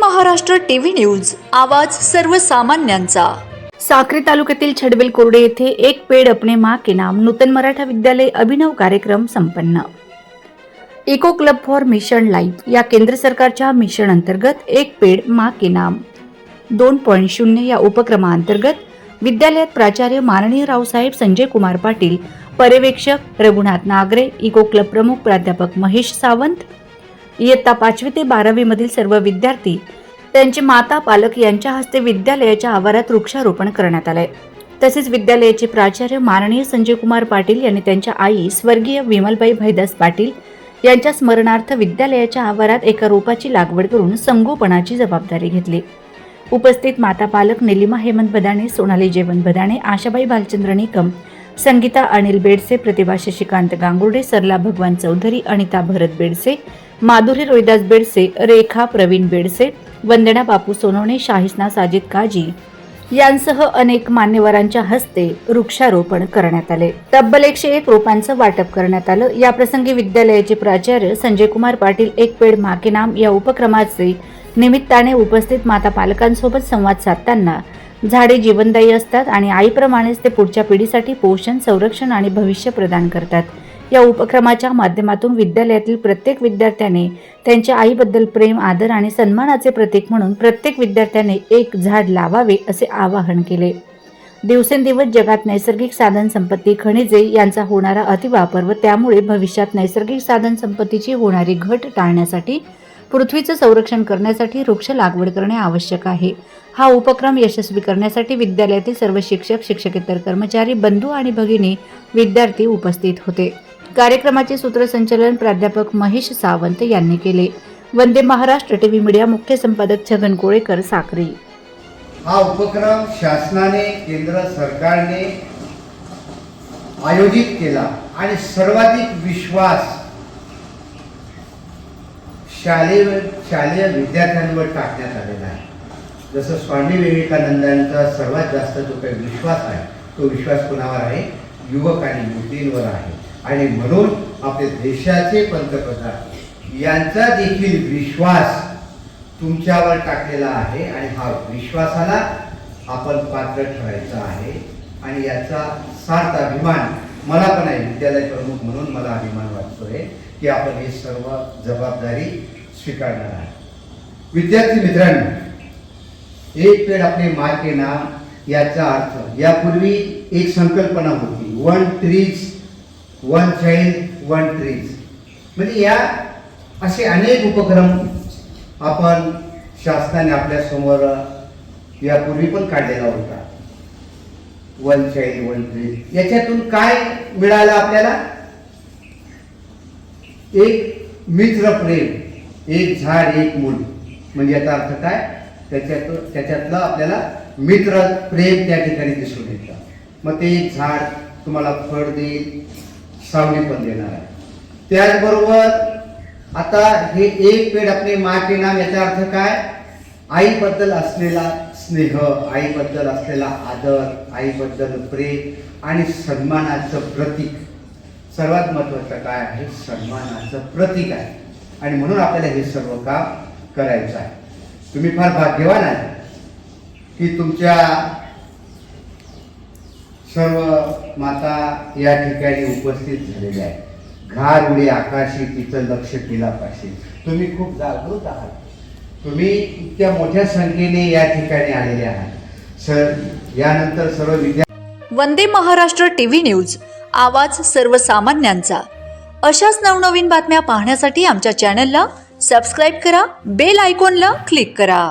Maharashtra TV news. आवाज सर्वसामान्यांचा. साक्री तालुक्यातील छडबिल कोरडे येथे एक पेड अपने माँ के नाम नूतन मराठा विद्यालय अभिनव कार्यक्रम संपन्न. Eco club for mission life या केंद्र सरकारच्या मिशन अंतर्गत एक पेड माँ के नाम. दोन पॉईंट शून्य या उपक्रमाअंतर्गत विद्यालयात प्राचार्य माननीय रावसाहेब संजय कुमार पाटील पर्यवेक्षक रघुनाथ नागरे इको क्लब प्रमुख प्राध्यापक महेश सावंत इयत्ता पाचवी ते बारावी मधील सर्व विद्यार्थी त्यांचे माता पालक यांच्या हस्ते विद्यालयाच्या आवारात वृक्षारोपण करण्यात आलंय. तसेच विद्यालयाचे प्राचार्य माननीय संजय कुमार पाटील यांनी त्यांच्या आई स्वर्गीय विमलबाई भैदास पाटील यांच्या स्मरणार्थ विद्यालयाच्या आवारात एका रोपाची लागवड करून संगोपनाची जबाबदारी घेतली. उपस्थित माता पालक निलिमा हेमंत बदाणे सोनाली जेवण बदाणे आशाबाई भालचंद्र निकम संगीता अनिल बेडसे प्रतिभा शशिकांत गांगुर्डे सरला भगवान चौधरी अनिता भरत बेडसे माधुरी रोहिदास बेडसे रेखा प्रवीण बेडसे वंदना बापू सोनवणे शाहिस्ना साजिद काजी यांसह अनेक मान्यवरांच्या हस्ते वृक्षारोपण करण्यात आले. तब्बल एकशे एक रोपांचं वाटप करण्यात आलं. या प्रसंगी विद्यालयाचे प्राचार्य संजय कुमार पाटील एक पेड माके नाम या उपक्रमाचे निमित्ताने उपस्थित माता पालकांसोबत संवाद साधताना झाडे जीवनदायी असतात आणि आईप्रमाणेच ते पुढच्या पिढीसाठी पोषण संरक्षण आणि भविष्य प्रदान करतात. या उपक्रमाच्या माध्यमातून विद्यालयातील प्रत्येक विद्यार्थ्याने त्यांच्या आईबद्दल प्रेम आदर आणि सन्मानाचे प्रतीक म्हणून प्रत्येक विद्यार्थ्याने एक झाड लावावे असे आवाहन केले. दिवसेंदिवस जगात नैसर्गिक साधन संपत्ती खनिजे यांचा होणारा अतिवापर व त्यामुळे भविष्यात नैसर्गिक साधन संपत्तीची होणारी घट टाळण्यासाठी पृथ्वीचं संरक्षण करण्यासाठी वृक्ष लागवड करणे आवश्यक आहे. हा उपक्रम यशस्वी करण्यासाठी विद्यालयातील सर्व शिक्षक शिक्षकेतर कर्मचारी बंधू आणि भगिनी विद्यार्थी उपस्थित होते. कार्यक्रमाचे सूत्रसंचालन प्राध्यापक महेश सावंत यांनी केले. वंदे महाराष्ट्र टीव्ही मीडिया मुख्य संपादक छगन कोळेकर साखरे हा उपक्रम शासनाने केंद्र सरकारने आयोजित केला आणि सर्वाधिक विश्वास शालेय शालेय विद्यार्थ्यांवर टाकण्यात आलेला आहे. जसं स्वामी विवेकानंदांचा सर्वात जास्त जो काही विश्वास आहे तो विश्वास कुणावर आहे? युवक आणि युवतींवर आहे. आणि म्हणून आपल्या देशाचे पंतप्रधान यांचा देखील विश्वास तुमच्यावर टाकलेला आहे आणि हा विश्वासाला आपण पात्र ठरायचा आहे. आणि याचा सार्थ अभिमान मला पण आहे विद्यालय प्रमुख म्हणून मला अभिमान वाटतोय की आपण हे सर्व जबाबदारी स्वीकारणार आहे. विद्यार्थी मित्रांनो एक पेड आपले मार्के ना नाम याचा अर्थ यापूर्वी एक संकल्पना होती one trees one child one trees म्हणजे या असे अनेक उपक्रम आपण शासनाने आपल्यासमोर यापूर्वी पण काढलेला होता. वन चाईल्ड वन ट्रीज याच्यातून काय मिळालं आपल्याला? एक मित्र प्रेम एक झाड एक मूल. म्हणजे याचा अर्थ काय? त्याच्यात त्याच्यातलं आपल्याला मित्र प्रेम त्या ठिकाणी दिसून येतं. मग ते एक झाड तुम्हाला फळ देईल सावली पण देणार आहे. त्याचबरोबर आता हे एक पेड आपले माके नाम याचा अर्थ काय? आईबद्दल असलेला स्नेह आईबद्दल असलेला आदर आईबद्दल प्रेम आणि सन्मानाचं प्रतीक. सर्वात महत्त्वाचं काय आहे? सन्मानाचं प्रतीक आहे. आणि म्हणून आपल्याला हे सर्व काम करायचं आहे. तुम्ही फार भाग्यवान आहे की तुमच्या सर्व माता या ठिकाणी उपस्थित झालेल्या आहेत. घार उडी आकाशी तिचं लक्ष केला पाहिजे तुम्ही खूप जागृत आहात. तुम्ही इतक्या मोठ्या संख्येने या ठिकाणी आलेले आहात. सर यानंतर सर्व विद्या वंदे महाराष्ट्र टीव्ही न्यूज आवाज सर्वसामान्यांचा. अशाच नवनवीन बातम्या पाहण्यासाठी आमच्या चॅनलला सबस्क्राईब करा बेल आयकॉनला क्लिक करा.